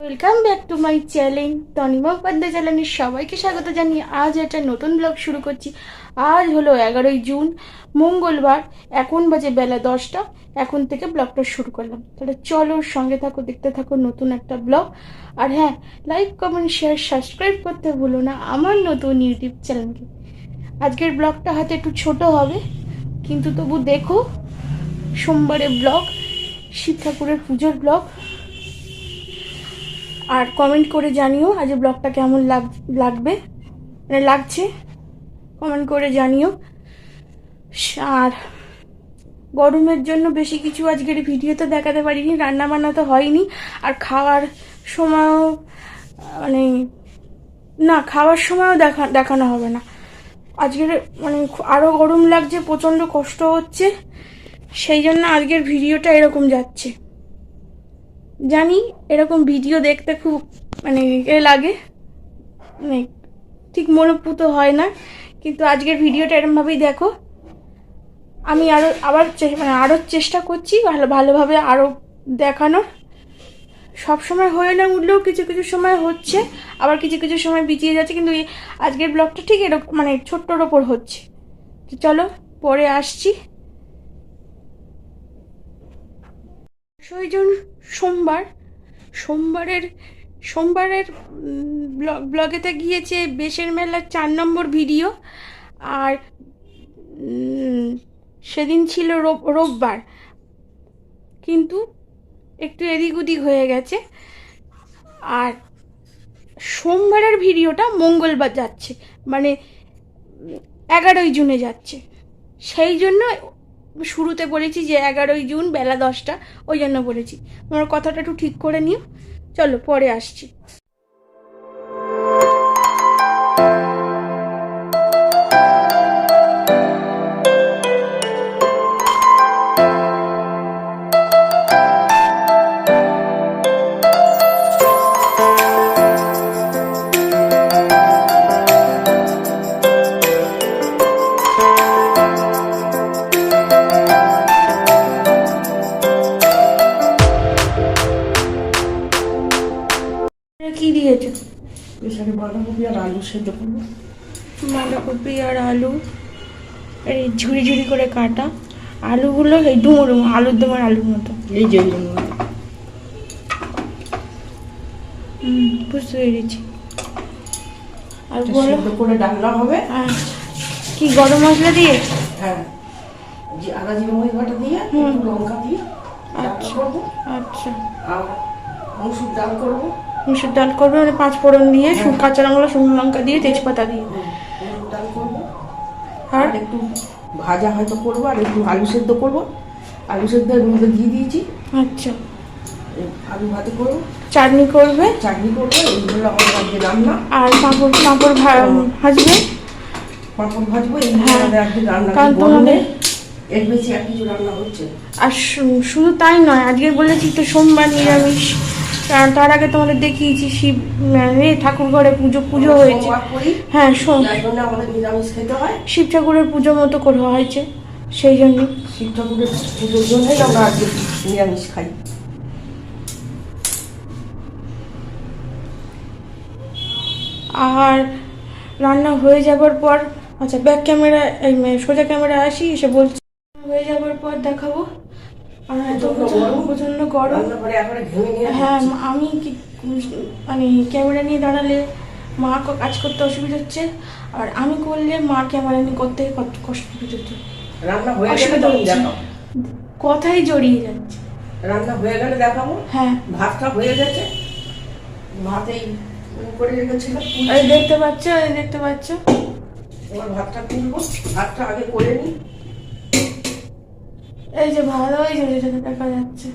Welcome back to my channel Tanima Upadhyay চ্যানেলের সবাইকে স্বাগত জানিয়ে আজ একটা নতুন ব্লগ শুরু করছি। আজ হলো এগারোই জুন, মঙ্গলবার, এখন বাজে বেলা দশটা, এখন থেকে ব্লগটা শুরু করলাম। তাহলে চলো সঙ্গে থাকো, দেখতে থাকো নতুন একটা ব্লগ আর হ্যাঁ লাইক কমেন্ট শেয়ার সাবস্ক্রাইব করতে ভুলো না আমার নতুন ইউটিউব চ্যানেলকে আজকের ব্লগটা হয়তো একটু ছোট হবে, কিন্তু তবু দেখো সোমবারে ব্লগ শিব ঠাকুরের পুজোর ব্লগ আর কমেন্ট করে জানিও আজ ব্লগটা কেমন লাগ, লাগবে। মানে লাগছে। কমেন্ট করে জানিও। আর গরমের জন্য বেশি কিছু আজকের ভিডিওতে দেখাতে পারিনি রান্না বান্না তো হয়নি। আর খাওয়ার সময়ও মানে না, খাওয়ার সময়ও দেখা, দেখানো হবে না। আজকের মানে আরও গরম লাগছে, প্রচণ্ড কষ্ট হচ্ছে। সেই জন্য আজকের ভিডিওটা এরকম যাচ্ছে। জানি, এরকম ভিডিও দেখতে খুব মানে এ লাগে। মানে ঠিক মনোপুত হয় না। কিন্তু আজকের ভিডিওটা এরমভাবেই দেখো। আমি আরও আবার মানে আরও চেষ্টা করছি ভালো, ভালোভাবে আরও দেখানোর। সব সময় হয়ে না উঠলেও কিছু কিছু সময় হচ্ছে। আবার কিছু কিছু সময় বিচিয়ে যাচ্ছে। কিন্তু আজকের ব্লগটা ঠিক এরকম মানে ছোট্টর ওপর হচ্ছে। চলো, পরে আসছি। জন সোমবার। সোমবারের সোমবারের ব্লগ, ব্লগেতে গিয়েছে বেশের মেলার চার নম্বর ভিডিও। আর সেদিন ছিল রোব- রোববার। কিন্তু একটু এদিক ওদিক হয়ে গেছে। আর সোমবারের ভিডিওটা মঙ্গলবার যাচ্ছে। মানে এগারোই জুনে যাচ্ছে। সেই জন্য শুরুতে বলেছি যে এগারোই জুন বেলা দশটা, ওই জন্য বলেছি। তোমার কথাটা একটু ঠিক করে নিও। চলো, পরে আসছি। বাঁধাকপি আর আলু সেদ্ধ করব। বাঁধাকপি আর আলু এই ঝুড়ি ঝুড়ি করে কাটা। আলুগুলো এই ডুমো ডুমো আলুর দমের আলুর মতো। এই যে হুম বুঝতে পেরেছি। আর সেদ্ধ করে ডালনা হবে। আর কি গরম মশলা দিয়ে? হ্যাঁ। আদা জিরে মরিচ বাটা দিয়ে লঙ্কা দিয়ে আচ্ছা। আচ্ছা। আর মসুর ডাল করব। মুসুর ডাল করবে মানে পাঁচ ফোড়ন দিয়ে কাঁচা লঙ্কা শুকনো লঙ্কা দিয়ে তেজপাতা দিয়ে। ডাল করব আর একটু ভাজা হয়তো করব আর একটু আলু সেদ্ধ করব। আলু সেদ্ধ মধ্যে দিয়ে দিয়েছি। আচ্ছা। আলু ভাতে করব। চাটনি করবে? চাটনি করব এইগুলো আমাদের আজকে রান্না। আর পাঁপড় পাঁপড় ভাজবে? পাঁপড় ভাজবো এইগুলো হ্যাঁ, রান্না তোমাদের- এর বেশি আর কিছু রান্না হচ্ছে। আর শুধু তাই নয় আজকে বলেছি তো সোমবার নিরামিষ। কারণ তার আগে তোমাদের দেখিয়েছি শিব এ ঠাকুর ঘরে পুজো পুজো হয়েছে। হ্যাঁ হয়। শিব ঠাকুরের পুজো মতো করা হয়েছে সেই জন্য। শিব ঠাকুরের পুজোর জন্যই আমরা আজকে নিরামিষ খাই। আর রান্না হয়ে যাবার পর আচ্ছা ব্যাক ক্যামেরা মানে সোজা ক্যামেরা আসি এসে বলছি হয়ে যাবার পর দেখাবো। আর এত প্রচণ্ড গরম। প্রচণ্ড গরম। হ্যাঁ আমি কি মানে ক্যামেরা নিয়ে দাঁড়ালে মা কাজ করতে অসুবিধা হচ্ছে আর আমি করলে মা ক্যামেরা নিয়ে করতে কত কষ্ট হচ্ছে। হয়ে অসুবিধা হচ্ছে। কথাই জড়িয়ে যাচ্ছে। রান্না হয়ে গেলে দেখাবো। হ্যাঁ। ভাতটা হয়ে গেছে। ভাতেই করে রেখেছিলাম এই দেখতে পাচ্ছ দেখতে পাচ্ছ। এবার ভাতটা তুলবো। ভাতটা আগে করে নিই। এই যে যে যেটা দেখা যাচ্ছে।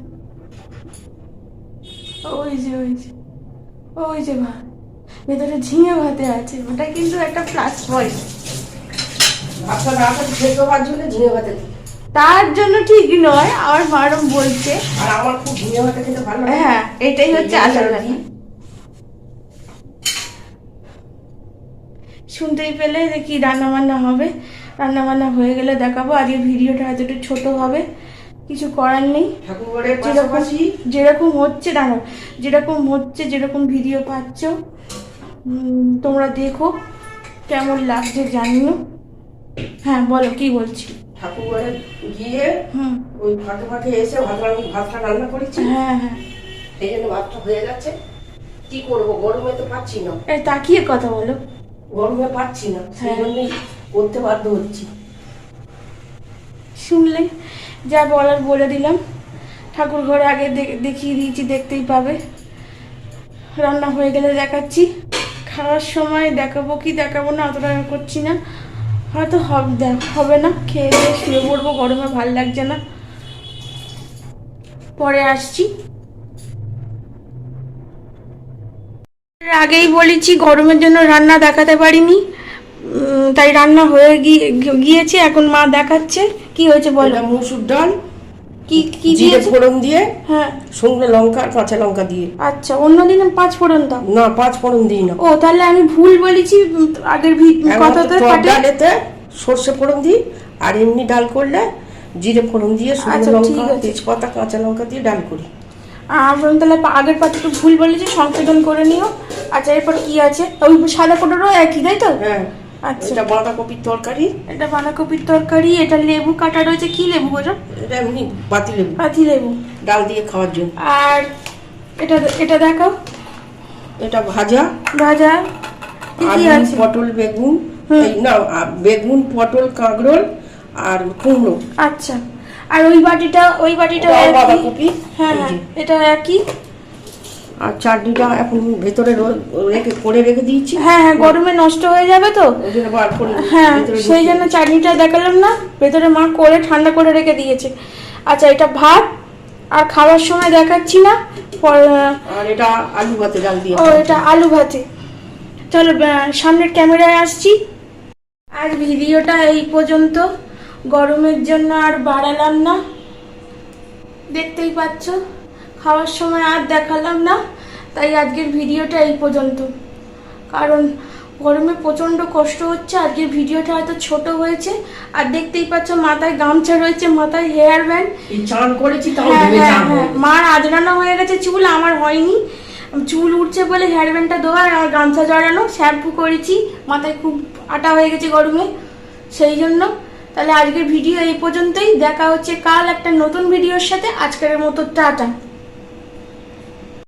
ওই যে ওই যে ওই যে ভাত। ভেতরে ঝিঙে ভাতে আছে। ওটা কিন্তু একটা প্লাস পয়েন্ট ঝিঙে ভাতে দিই। তার জন্য ঠিক নয় আমার মারম বলছে। আর আমার খুব ঝিঙে ভাতে খেতে ভালো হ্যাঁ এটাই হচ্ছে আসল। শুনতেই পেলে যে কি রান্না বান্না হবে। রান্না বান্না হয়ে গেলে দেখাবো। আজকের ভিডিওটা হয়তো একটু ছোট হবে। কিছু করার নেই। যেরকম যেরকম হচ্ছে দাঁড়াও। যেরকম হচ্ছে যেরকম ভিডিও পাচ্ছ তোমরা দেখো। কেমন লাগছে জানিও। হ্যাঁ বলো কি বলছি? ঠাকুরঘরে গিয়ে ওই ফাঁকে ফাঁকে এসে ভাত ভাতটা রান্না করেছি। হ্যাঁ হ্যাঁ। সেই জন্য ভাতটা হয়ে যাচ্ছে কি করব? গরমে তো পাচ্ছি না। এই তাকিয়ে কথা বলো। গরমে পাচ্ছি না। সেই হ্যাঁ। জন্যই করতে বাধ্য হচ্ছি। শুনলে যা বলার বলে দিলাম। ঠাকুর ঘরে আগে দেখিয়ে দিয়েছি, দেখতেই পাবে। রান্না হয়ে গেলে দেখাচ্ছি। খাওয়ার সময় দেখাবো কি দেখাবো না, অতটা করছি না। হয়তো হবে না। খেয়ে দিয়ে শুয়ে পড়ব, গরমে ভালো লাগছে না। পরে আসছি। আগেই বলেছি গরমের জন্য রান্না দেখাতে পারিনি। তাই রান্না হয়ে গিয়ে গিয়েছে এখন মা দেখাচ্ছে। কি হয়েছে বলো? মুসুর ডাল কি কি জিরে ফোড়ন দিয়ে হ্যাঁ। শুকনো লঙ্কা আর কাঁচা লঙ্কা দিয়ে। আচ্ছা অন্যদিন পাঁচ ফোড়ন দাও। না পাঁচ ফোড়ন দিই না। ও তাহলে আমি ভুল বলেছি আগের ভি- কথাতে ডালেতে সর্ষে ফোড়ন দিই আর এমনি ডাল করলে জিরে ফোড়ন দিয়ে শুকনো আচ্ছা, লঙ্কা তেজপাতা কাঁচা লঙ্কা দিয়ে ডাল করি। আর আমি তাহলে আগের পাতে একটু ভুল বলেছি সংশোধন করে নিও। আচ্ছা এরপর কি আছে? ওই সাদা ফোটোরও একই তাই তো? হ্যাঁ। আচ্ছা। এটা বাঁধাকপির তরকারি। এটা বাঁধাকপির তরকারি এটা লেবু কাটা রয়েছে। কি লেবু ওটা এটা এমনি পাতি লেবু। পাতি লেবু। ডাল দিয়ে খাওয়ার জন্য। আর এটা এটা দেখাও। এটা ভাজা। ভাজা। আলু পটল বেগুন। না বেগুন পটল কাঁকরোল আর কুমড়ো। আচ্ছা। আর ওই বাটিটা ওই বাটিটা বাঁধাকপি। হ্যাঁ হ্যাঁ এটা একই? আর চাটনিটা এখন ভেতরে রেখে করে রেখে দিয়েছি। হ্যাঁ হ্যাঁ গরমে নষ্ট হয়ে যাবে তো। হ্যাঁ সেই জন্য চাটনিটা দেখালাম না ভেতরে মা করে ঠান্ডা করে রেখে দিয়েছে। আচ্ছা এটা ভাত আর খাওয়ার সময় দেখাচ্ছি না আর এটা আলু ভাতে ডাল দিয়ে ও এটা আলু ভাতে। চলো সামনের ক্যামেরায় আসছি। আজ ভিডিওটা এই পর্যন্ত গরমের জন্য আর বাড়ালাম না। দেখতেই পাচ্ছ। খাওয়ার সময় আর দেখালাম না তাই আজকের ভিডিওটা এই পর্যন্ত। কারণ গরমে প্রচণ্ড কষ্ট হচ্ছে আজকের ভিডিওটা হয়তো ছোট হয়েছে আর দেখতেই পাচ্ছ মাথায় গামছা রয়েছে মাথায় হেয়ার ব্যান্ড চান করেছি হ্যাঁ হ্যাঁ হ্যাঁ। মার আজরানো হয়ে গেছে চুল আমার হয়নি। চুল উঠছে বলে হেয়ার ব্যান্ডটা দেওয়া আর আমার গামছা জড়ানো। শ্যাম্পু করেছি মাথায় খুব আটা হয়ে গেছে গরমে সেই জন্য। তাহলে আজকের ভিডিও এই পর্যন্তই। দেখা হচ্ছে কাল একটা নতুন ভিডিওর সাথে। আজকের মতো টাটা।